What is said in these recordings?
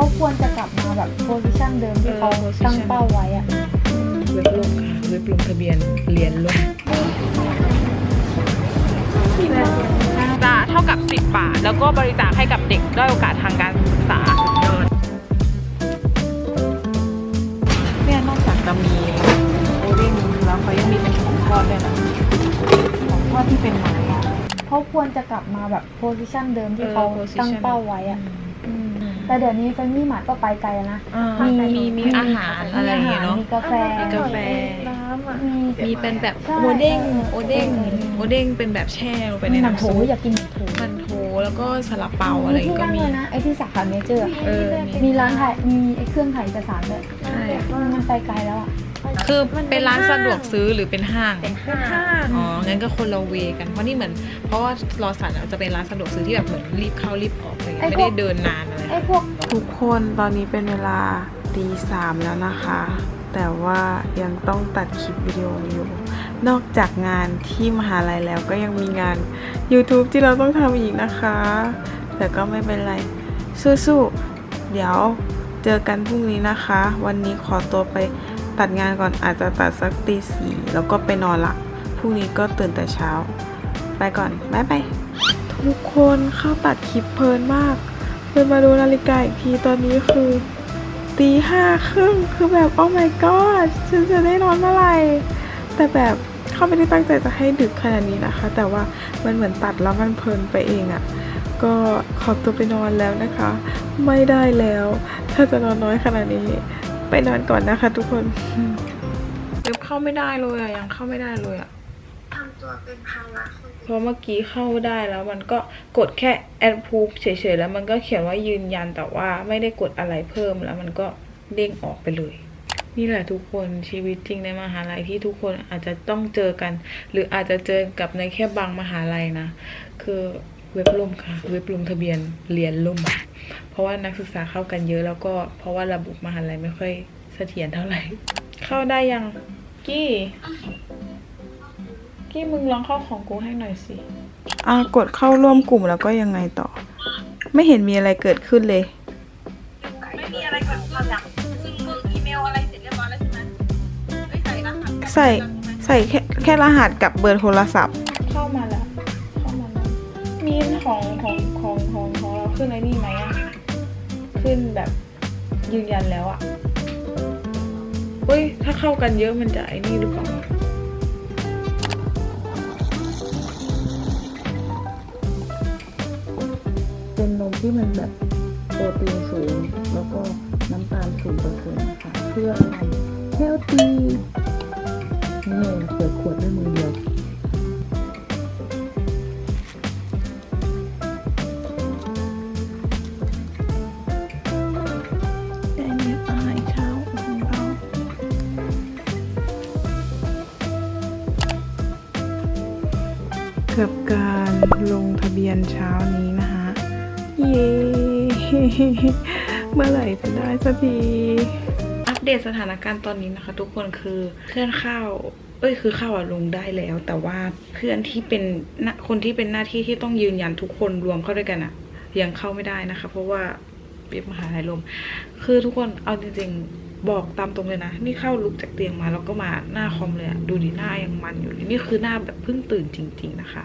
เขาควรจะกลับมาแบบโพสิชันเดิมที่เขาเออ position ตั้งเป้าไว้อะเว็บล่มค่ะเว็บลงทะเบียนเรียนล่มจะเท่ากับ 10 บาท แล้วก็บริจาคให้กับเด็กด้อยโอกาสทางการศึกษาเนี่ยนอกจากจะมีโอเด้งแล้วเขายังมีเป็นของทอดด้วยนะของทอดที่เป็นไม้อะเขาควรจะกลับมาแบบโพสิชันเดิมที่เออเขา position ตั้งเป้าไว้อะม แต่เดี๋ยวนี้แฟมิลี่มาร์ทก็ไปไกลแล้วนะอ่ามีมีมีอาหารอะไรอย่างเงี้ยเนาะ มีกาแฟ มีกาแฟมีมีเป็นแบบใช่โอเด้งเออ โอเด้งเออโอเด้งเป็นแบบแช่ลงไปในมันโถน้ำซุปอยากกินมันโถมันโถแล้วก็ซาลาเปาอะไรที่ก็นั่งมี เลยนะไอที่สาขาเมเจอร์อะเออมีร้านถ่ายมีไอเครื่องถ่ายเอกสารด้วยใช่ มันไปไกลแล้วอะ คือเป็นร้านสะดวกซื้อหรือเป็นห้าง เป็นห้างอ๋อ งั้นก็คนละเวกัน เพราะนี่เหมือน เพราะว่ารอสันอะจะเป็นร้านสะดวกซื้อที่แบบเหมือนรีบเข้ารีบออกอะไรเงี้ยไม่ได้เดินนานอะไรไอพวกทุกคนตอนนี้เป็นเวลาตีสามแล้วนะคะ แต่ว่ายังต้องตัดคลิปวิดีโออยู่ นอกจากงานที่มหาลัยแล้วก็ยังมีงาน YouTube ที่เราต้องทำอีกนะคะ แต่ก็ไม่เป็นไร สู้ๆ เดี๋ยวเจอกันพรุ่งนี้นะคะ วันนี้ขอตัวไป ตัดงานก่อนอาจจะตัดสักตีสี่แล้วก็ไปนอนละพรุ่งนี้ก็ตื่นแต่เช้า ไปก่อนบายบายทุกคนเข้าตัดคลิปเพลินมากเดินมาดูนาฬิกาอีกทีตอนนี้คือตีห้าครึ่งคือแบบโอ้ my god ฉันจะได้นอนเมื่อไหร่แต่แบบเขาไม่ได้ตั้งใจจะให้ดึกขนาดนี้นะคะ แต่ว่ามันเหมือนตัดแล้วมันเพลินไปเองอะ่ะก็ขอตัวไปนอนแล้วนะคะ ไม่ได้แล้ว ถ้าจะนอนน้อยขนาดนี้ ไปนอนก่อนนะคะ ทุกคนเว็บเข้าไม่ได้เลยอะยังเข้าไม่ได้เลยอะทำตัวเป็นภาระคนอื่นเพราะเมื่อกี้เข้าได้แล้วมันก็กดแค่แอดพูเฉยๆแล้วมันก็เขียนว่ายืนยันแต่ว่าไม่ได้กดอะไรเพิ่มแล้วมันก็เด้งออกไปเลย นี่แหละทุกคนชีวิตจริงในมหาลัยที่ทุกคนอาจจะต้องเจอกัน หรืออาจจะเจอกับในแค่บางมหาลัยนะ คือ เว็บล่มค่ะ เว็บลงทะเบียนเรียนล่ม เพราะว่านักศึกษาเข้ากันเยอะแล้วก็เพราะว่าระบบมหาลัยไม่ค่อยเสถียรเท่าไหร่ เข้าได้ยังกี้ กี้มึงลองเข้าของกูให้หน่อยสิอ่ากดเข้าร่วมกลุ่มแล้วก็ยังไงต่อ ไม่เห็นมีอะไรเกิดขึ้นเลย ไม่มีอะไรเกิดขึ้นหลังมึงมึงอีเมลอะไรเสร็จเรียบร้อยแล้วใช่ไหมเอ้ยใส่รหัสใส่ใส่แค่แค่รหัสกับเบอร์โทรศัพท์ ของของของของของเราขึ้นไอ้นี่ไหมอะขึ้นแบบยืนยันแล้วอะเฮ้ย ถ้าเข้ากันเยอะมันจะไอ้นี่หรือเปล่าเป็นนมที่มันแบบโปรตีนสูง แล้วก็น้ำตาลศูนเปอร์เซ็นต์ค่ะเพื่ออะไรเฮลตีนี่เปิดขวดด้วยมือเดียว กับการลงทะเบียนเช้านี้นะคะเย้เมื่อไหร่จะได้สักที อัปเดตสถานการณ์ตอนนี้นะคะ ทุกคนคือเพื่อนเข้าเอ้ยคือเข้าอะลงได้แล้ว แต่ว่าเพื่อนที่เป็นคนที่เป็นหน้าที่ที่ต้องยืนยันทุกคนรวมเข้าด้วยกันอะยังเข้าไม่ได้นะคะ เพราะว่าเว็บมหาลัยลม คือทุกคนเอาจริงๆ บอกตามตรงเลยนะ นี่เข้าลุกจากเตียงมาแล้วก็มาหน้าคอมเลยอะดูดิหน้ายังมันอยู่นี่คือหน้าแบบเพิ่งตื่นจริง ๆ นะคะ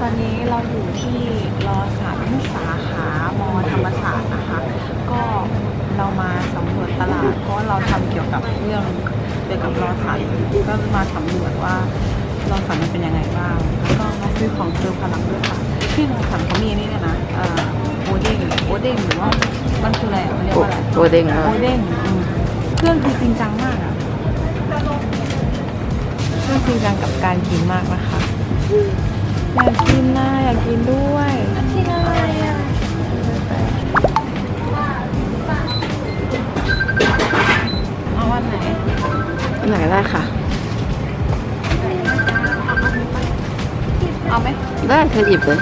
ตอนนี้เราอยู่ที่รอสามสาขามอธรรมศาสตร์นะคะ ก็เรามาสำรวจตลาดเพราะว่าเราทำเกี่ยวกับเรื่องเกี่ยวกับรอสันก็มาสำรวจว่ารอสันมันเป็นยังไงบ้างแล้วก็มาซื้อของเติมพลังด้วยค่ะที่รอสันเขามีนี่เนี่ยนะเอ่อโอเด้งโอเด้งหรือว่ามันคืออะไรอะมันเรียกว่าอะไรโอเด้งเหรอโอเด้งอืมเพื่อนคือจริงจังมากอะเพื่อนจริงจังกับการกินมากนะคะ อยากกินนะอยากกินด้วยกินอะไรอะเอาวันไหนไหนได้ค่ะ เอาไหมได้เธอหยิบเลย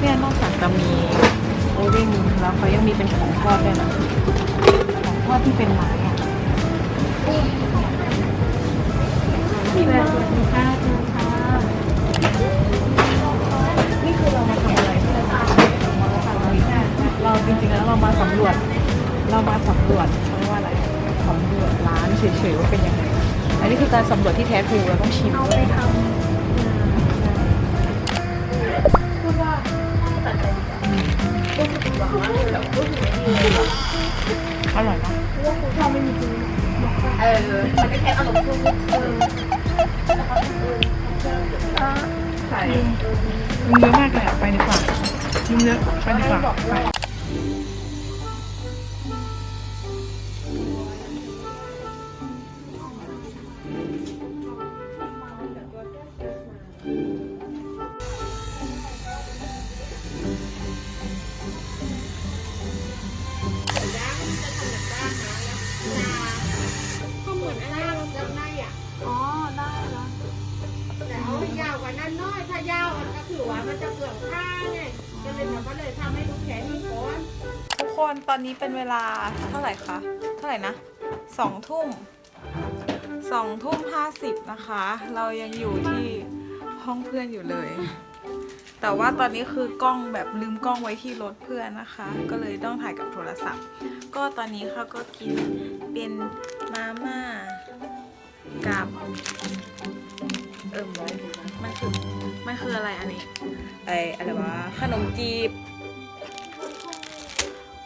เนี่ยนอกจากจะมีโอเด้งแล้วเขายังมีเป็นของทอดด้วยนะของทอดที่เป็นไม้อะ ชิมมากค่ะนี่คือเรามาทำอะไรที่เราทำเราจริงๆแล้วเรามาสำรวจ เรามาสำรวจเขาเรียกว่าอะไรสำรวจร้านเฉยๆว่าเป็นยังไง อันนี้คือการสำรวจที่แท้ทรูเราต้องชิมด้วยนะพูดว่าตัดใจก็คือหวังว่าแบบก็คือร่อยมากว่าคุณชอบไม่มีจริงเออ มันก็แค่อารมณ์ชั่ววู ยุงเยอะมากเลยอะไปดีกว่ายุงเยอะไปดีกว่าไป อนนี้เป็นเวลาเท่าไหร่คะ เท่าไหร่นะสองทุ่มสองทุ่มห้าสิบนะคะ เรายังอยู่ที่ห้องเพื่อนอยู่เลย แต่ว่าตอนนี้คือกล้องแบบลืมกล้องไว้ที่รถเพื่อนนะคะ ก็เลยต้องถ่ายกับโทรศัพท์ ก็ตอนนี้เขาก็กินเป็นมาม่ากับเอิ่มมันคือมันคืออะไรอันนี้ไออะไรวะขนมจีบ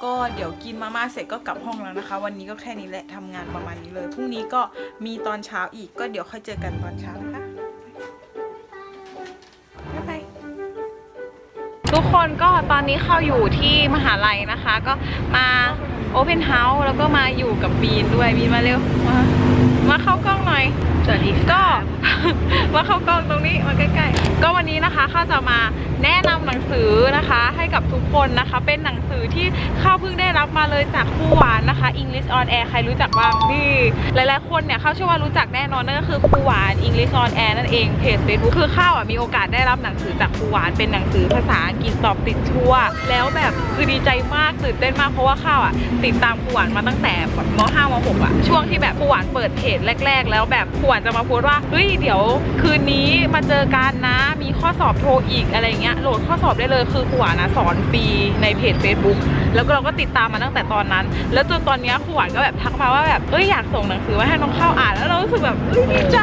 ก็เดี๋ยวกินมาม่าเสร็จก็กลับห้องแล้วนะคะ วันนี้ก็แค่นี้แหละทำงานประมาณนี้เลยพรุ่งนี้ก็มีตอนเช้าอีกก็เดี๋ยวค่อยเจอกันตอนเช้านะคะบ๊ายบายทุกคนก็ตอนนี้เข้าอยู่ที่มหาลัยนะคะ ก็มาโอเพนเฮาส์แล้วก็มาอยู่กับบีนด้วยบีนมาเร็วมามาเข้ากล้องหน่อยสวัสดีก็มาเข้ากล้องตรงนี้มาใกล้ๆก็ วันนี้นะคะข้าจะมาแนะนำหนังสือนะคะ ให้กับทุกคนนะคะ เป็นหนังสือที่ข้าเพิ่งได้รับมาเลยจากครูหวานนะคะ English on Air ใครรู้จักบ้างนี่หลายๆคนเนี่ยข้าเชื่อว่ารู้จักแน่นอนนั่นก็คือครูหวาน English on Air นั่นเองเพจ Facebook คือข้าวอะมีโอกาสได้รับหนังสือจากครูหวานเป็นหนังสือภาษาอังกฤษสอบติดชั่ว แล้วแบบคือดีใจมากตื่นเต้นมากเพราะว่าข้าวอะติดตามครูหวานมาตั้งแต่แบบม .5 ม .6 อะช่วงที่แบบครูหวานเปิดเพจแรก ๆ แล้วแบบครูหวานจะมาโพสต์ว่าเฮ้ยเดี๋ยวคืนนี้มาเจอกันนะมีข้อสอบโทรอีกอะไรเงี้ยโหลดข้อสอบได้เลยคือครูหวานนะสอนฟรีในเพจ Facebook แล้วก็เราก็ติดตามมาตั้งแต่ตอนนั้น แล้วจนตอนเนี้ยครูหวานก็แบบทักมาว่าแบบเอ้ยอยากส่งหนังสือมาให้น้องข้าวอ่านแล้วเรารู้สึกแบบเอ้ยดีใจ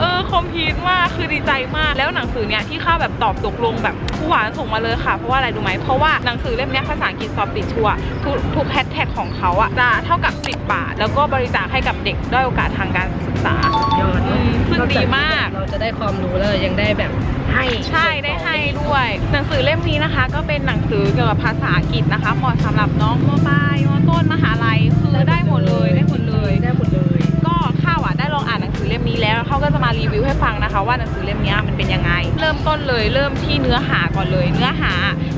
เออคอมพีทมากคือดีใจมาก แล้วหนังสือเนี้ยที่ข้าวแบบตอบตกลงแบบครูหวานส่งมาเลยค่ะ เพราะว่าอะไรรู้ไหมเพราะว่าหนังสือเล่มเนี้ยภาษาอังกฤษสอบติดชัวร์ทุกทุกแฮชแท็กของเขาอะจะเท่ากับ 10 บาท แล้วก็บริจาคให้กับเด็กด้อยโอกาสทางการศึกษายอดอืมซึ่งดีมาก เราจะได้ความรู้แล้วยังได้แบบให้ใช่ได้ให้ด้วย หนังสือเล่มนี้นะคะ ก็เป็นหนังสือเกี่ยวกับภาษาอังกฤษนะคะเหมาะสำหรับน้องมปลายมต้นมหาลัยคือได้หมดเลยได้หมดเลย ได้หมดเลย ก็ข้าวอะได้ลองอ่านหนังสือเล่มนี้แล้วเขาก็จะมารีวิวให้ฟังนะคะ ว่าหนังสือเล่มนี้มันเป็นยังไง เริ่มต้นเลยเริ่มที่เนื้อหาก่อนเลย เนื้อหา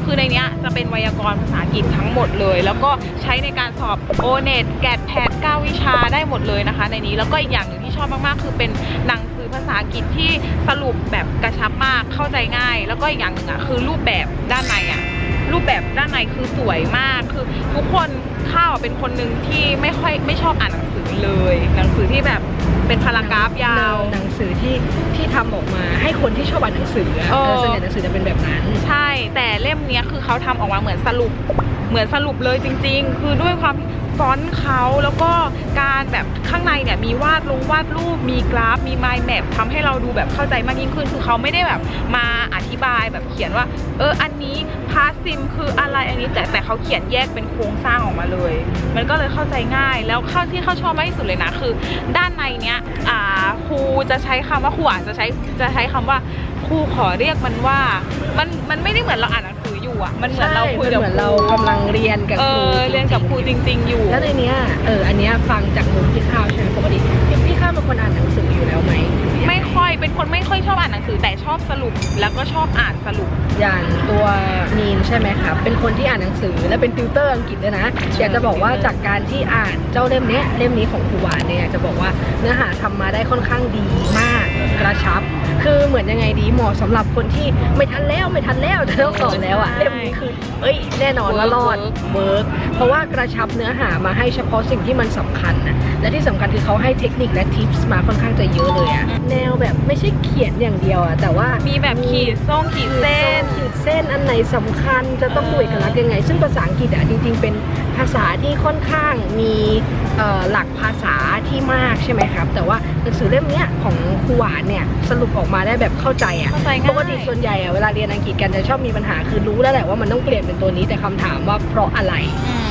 คือในเนี้ยจะเป็นไวยากรณ์ภาษาอังกฤษทั้งหมดเลย แล้วก็ใช้ในการสอบโอเน็ตแกดแพด9วิชาได้หมดเลยนะคะ ในนี้แล้วก็อีกอย่างหนึ่งที่ชอบมากๆ คือเป็นหนังสือภาษาอังกฤษที่สรุปแบบกระชับมากเข้าใจง่าย แล้วก็อีกอย่างหนึ่งอะคือรูปแบบด้านในอะ รูปแบบด้านในคือสวยมาก คือทุกคนข้าวเป็นคนหนึ่งที่ไม่ค่อยไม่ชอบอ่านหนังสือเลย หนังสือที่แบบเป็นพารากราฟยาแนววหนังสือที่ที่ทำออกมาให้คนที่ชอบอ่านหนังสืออะเออเออส่วนใหญ่หนังสือจะเป็นแบบนั้น ใช่ แต่เล่มเนี้ยคือเขาทำออกมาเหมือนสรุป เหมือนสรุปเลยจริง ๆ คือด้วยความ ฟอนต์เขาแล้วก็การแบบข้างในเนี่ยมีวาดลงวาดรูปมีกราฟ มีไมล์แมปทำให้เราดูแบบเข้าใจมากยิ่งขึ้น คือเขาไม่ได้แบบมาอธิบายแบบเขียนว่า เอออันนี้พาสซิมคืออะไรอันนี้แต่แต่เขาเขียนแยกเป็นโครงสร้างออกมาเลย มันก็เลยเข้าใจง่ายแล้วข้าที่เขาชอบมากที่สุดเลยนะคือ ด้านในเนี้ยครูจะใช้คำว่าครูอาจจะใช้จะใช้คำว่าครูขอเรียกมันว่ามันมันไม่ได้เหมือนเราอ่านหนังส ออยู่อะ มันเหมือนเราคุยกับเหมือนคเรารูกำลังเรียนกับเอครูอเรียนกับครูจริง ๆ อยู่ แล้วในเนี้ยเอออันเนี้ยฟังจากมุมพี่ข้าวใช่ไหมปกติพี่พี่ข้าวเป็นคนอ่านหนังสืออยู่แล้วไหม ไม่ค่อยเป็นคนไม่ค่อยชอบอ่านหนังสือแต่ชอบสรุป แล้วก็ชอบอ่านสรุป อย่างตัวมีนใช่ไหมครับ เป็นคนที่อ่านหนังสือและเป็นติวเตอร์อังกฤษด้วยนะ อยากจะบอกว่าจากการที่อ่านเจ้าเล่มเนี้ยเล่มนี้ของครูหวานเนี่ยอยากจะบอกว่าเนื้อหาทำมาได้ค่อนข้างดีมากกระชับ คือเหมือนยังไงดีเหมาะสำหรับคนที่ไม่ทันแล้วไม่ทันแล้วจะต้องสอนแล้วอะใช่เล่มนี้คือเอ้ยแน่นอนว่ารอดเวิร์กเวิร์กเพราะว่ากระชับเนื้อหามาให้เฉพาะสิ่งที่มันสำคัญนะและที่สำคัญคือเขาให้เทคนิคและทิปส์มาค่อนข้างจะเยอะเลยอะแนวแบบไม่ใช่เขียนอย่างเดียวอะแต่ว่ามีแบบขีดส้งขีดเส้น ขีดเส้นอันไหนสำคัญจะต้องดูเอกลักษณ์ยังไง ซึ่งภาษาอังกฤษอะจริง ๆ เป็นภาษาที่ค่อนข้างมีเอ่อหลักภาษาที่มากใช่ไหมครับ แต่ว่าหนังสือเล่มเนี้ยของครูหวานเนี่ยสรุปออกมาได้แบบเข้าใจอะเข้าใจง่ายปกติส่วนใหญ่อะเวลาเรียนอังกฤษกันจะชอบมีปัญหาคือรู้แล้วแหละว่ามันต้องเปลี่ยนเป็นตัวนี้แต่คำถามว่าเพราะอะไร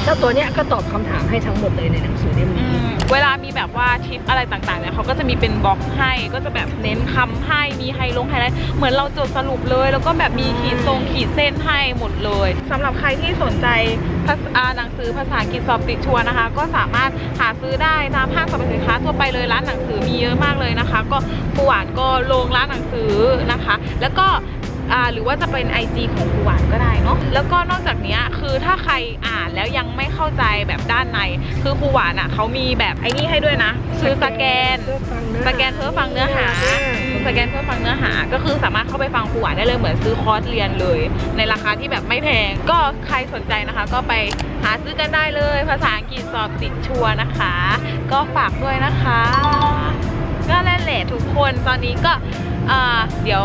เจ้าตัวเนี้ยก็ตอบคำถามให้ทั้งหมดเลยในหนังสือเล่มอืนี้มเวลามีแบบว่าทิปอะไรต่างๆเนี่ยเขาก็จะมีเป็นบล็อกให้ก็จะแบบเน้นคำให้มีไฮลงไฮไลท์เหมือนเราจดสรุปเลย แล้วก็แบบมีขีดทรงขีดเส้นให้หมดเลยสำหรับใครที่สนใจภาษาหนังสือภาษาอังกฤษสอบติดชัวนะคะ ก็สามารถหาซื้อได้ตามห้างสรรพสินค้าทั่วไปเลยร้านหนังสือมีเยอะมากเลยนะคะ ก็ครูหวานก็ลงร้านหนังสือนะคะ แล้วก็หรือว่าจะเป็น IG ของครูหวานก็ได้เนาะแล้วก็นอกจากนี้คือถ้าใครอ่านแล้วยังไม่เข้าใจแบบด้านใน คือครูหวานอะเขามีแบบไอ้นี่ให้ด้วยนะ คือสแกน สแกนเพื่อฟังเนื้อหา สแกนเพื่อฟังเนื้อหา ก็คือสามารถเข้าไปฟังครูหวานได้เลยเหมือนซื้อคอร์สเรียนเลย ในราคาที่แบบไม่แพง ก็ใครสนใจนะคะ ก็ไปหาซื้อกันได้เลย ภาษาอังกฤษสอบติดชัวร์นะคะ ก็ฝากด้วยนะคะ ก็นั่นแหละทุกคนตอนนี้ก็เอ่อเดี๋ยว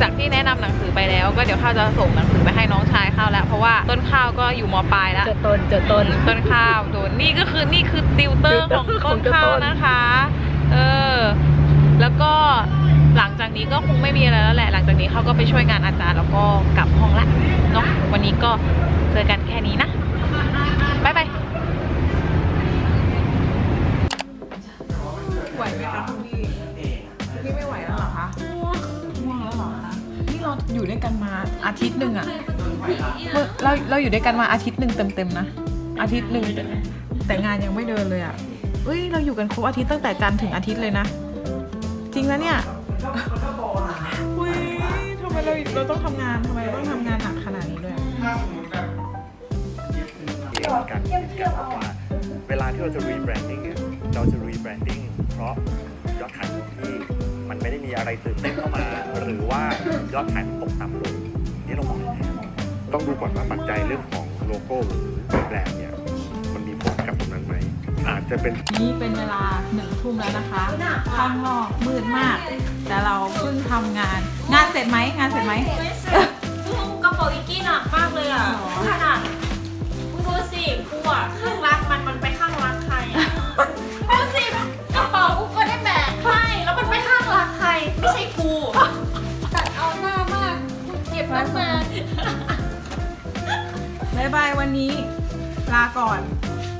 จากที่แนะนำหนังสือไปแล้ว ก็เดี๋ยวข้าวจะส่งหนังสือไปให้น้องชายข้าวแล้ว เพราะว่าต้นข้าวก็อยู่มปลายแล้วเจอต้นเจอต้นต้นข้าวโดนนี่ก็คือนี่คือติวเตอร์ของติวเตอร์ขต้องนเจ้าข้าวต้นนะคะ เออ แล้วก็หลังจากนี้ก็คงไม่มีอะไรแล้วแหละ หลังจากนี้เขาก็ไปช่วยงานอาจารย์แล้วก็กลับห้องละเนาะวันนี้ก็เจอกันแค่นี้นะบ๊ายบายไหวไหมคะคุณพี่พี่ไม่ไหวแล้วเหรอคะง่วงแล้วเหรอคะนี่เราอยู่ด้วยกันมาอาทิตย์หนึ่งอะเมื่อเราเราอยู่ด้วยกันมาอาทิตย์หนึ่งเต็มๆนะอาทิตย์หนึ่งแต่แต่งานยังไม่เดินเลยอะ เอ้ยเราอยู่กันครบอาทิตย์ตั้งแต่จันทร์ถึงอาทิตย์เลยนะ จริงนะเนี่ยอุ้ยทำไมเราเราต้องทำงานทำไมเราต้องทำงานหนักขนาดนี้ด้วยเกี่ยวกับการคิดกันว่าเวลาที่เราจะรีแบรนดิ้งเนี่ยเราจะรีแบรนดิ้งเพราะยอดขายที่มันไม่ได้มีอะไรตื่นเต้นเข้ามา หรือว่ายอดขายตกต่ำลงนี่เรามองต้องดูก่อนว่าปัจจัยเรื่องของโลโก้หรือแบรนด์เนี่ย จจะเป็นนี่เป็นเวลาหนึ่งทุ่มแล้วนะคะ ข้างนอกมืดมาก แต่เราเพิ่งทำงาน งานเสร็จไหมงานเสร็จไหมกระเป๋าอีกกี้หนักมากเลยอะขนาดมึงดูสิกูอะข้างรักมันมันไปข้างรักใครอะดูสิกระเป๋ากูก็ได้แบกให้แล้วมันไปข้างรักใคร ไม่ใช่กูตัดเอาหน้ามากกูเก็บมันมาบายบายวันนี้ ลาก่อน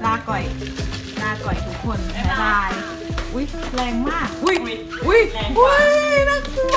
ลาก่อยลา ก่อยทุกคนบายบาย อุ้ยแรงมาก อุ้ยอุ้ยอุ้ยน่ากลัว